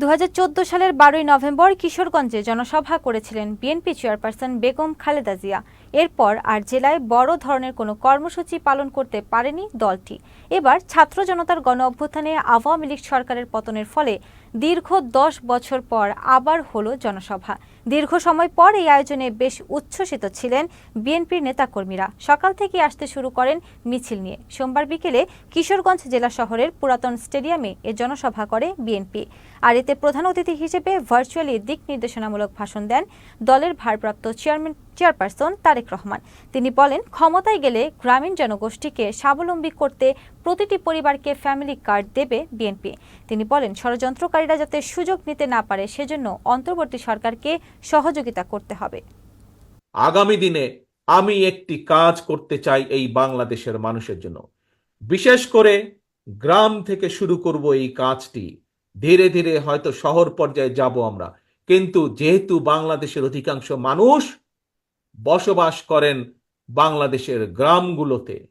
দু হাজার চোদ্দ সালের বারোই নভেম্বর কিশোরগঞ্জে জনসভা করেছিলেন বিএনপি চেয়ারপারসন বেগম খালেদা জিয়া। এরপর আর জেলায় বড় ধরনের কোনো কর্মসূচি পালন করতে পারেনি দলটি। এবার ছাত্র জনতার গণ অভ্যুত্থানে আওয়ামী লীগ সরকারের পতনের ফলে দীর্ঘ দশ বছর পর আবার হলো জনসভা। দীর্ঘ সময় পর এই আয়োজনে বেশ উচ্ছ্বসিত ছিলেন বিএনপির নেতাকর্মীরা। সকাল থেকে আসতে শুরু করেন মিছিল নিয়ে। সোমবার বিকেলে কিশোরগঞ্জ জেলা শহরের পুরাতন স্টেডিয়ামে এ জনসভা করে বিএনপি। আর এতে প্রধান অতিথি হিসেবে ভার্চুয়ালি দিক নির্দেশনামূলক ভাষণ দেন দলের ভারপ্রাপ্ত চেয়ারম্যান চেয়ারপারসন তারেক রহমান। তিনি বলেন, ক্ষমতায় গেলে গ্রামীণ জনগোষ্ঠীকে স্বাবলম্বী করতে প্রতিটি পরিবারকে ফ্যামিলি কার্ড দেবে বিএনপি। তিনি বলেন, ষড়যন্ত্রকারীরা যাতে সুযোগ নিতে না পারে, সেজন্য অন্তর্বর্তী সরকারকে সহযোগিতা করতে হবে। আগামী দিনে আমি একটি কাজ করতে চাই এই বাংলাদেশের মানুষের জন্য। বিশেষ করে গ্রাম থেকে শুরু করব এই কাজটি। ধীরে ধীরে হয়তো শহর পর্যায়ে যাব আমরা। কিন্তু যেহেতু বাংলাদেশের অধিকাংশ মানুষ বসবাস করেন বাংলাদেশের গ্রামগুলোতে।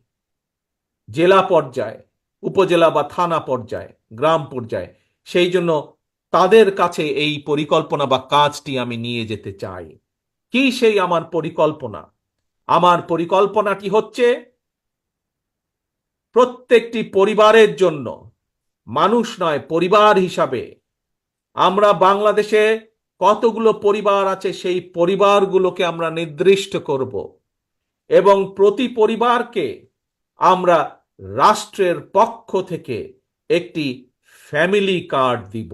জেলা পর্যায়ে, উপজেলা বা থানা পর্যায়ে, গ্রাম পর্যায়ে। সেই জন্য তাদের কাছে এই পরিকল্পনা বা কাজটি আমি নিয়ে যেতে চাই। কি সেই আমার পরিকল্পনা? আমার পরিকল্পনাটি হচ্ছে প্রত্যেকটি পরিবারের জন্য, মানুষ নয়, পরিবার হিসাবে, আমরা বাংলাদেশে কতগুলো পরিবার আছে, সেই পরিবারগুলোকে আমরা নির্দিষ্ট করব। এবং প্রতি পরিবারকে আমরা রাষ্ট্রের পক্ষ থেকে একটি ফ্যামিলি কার্ড দিব।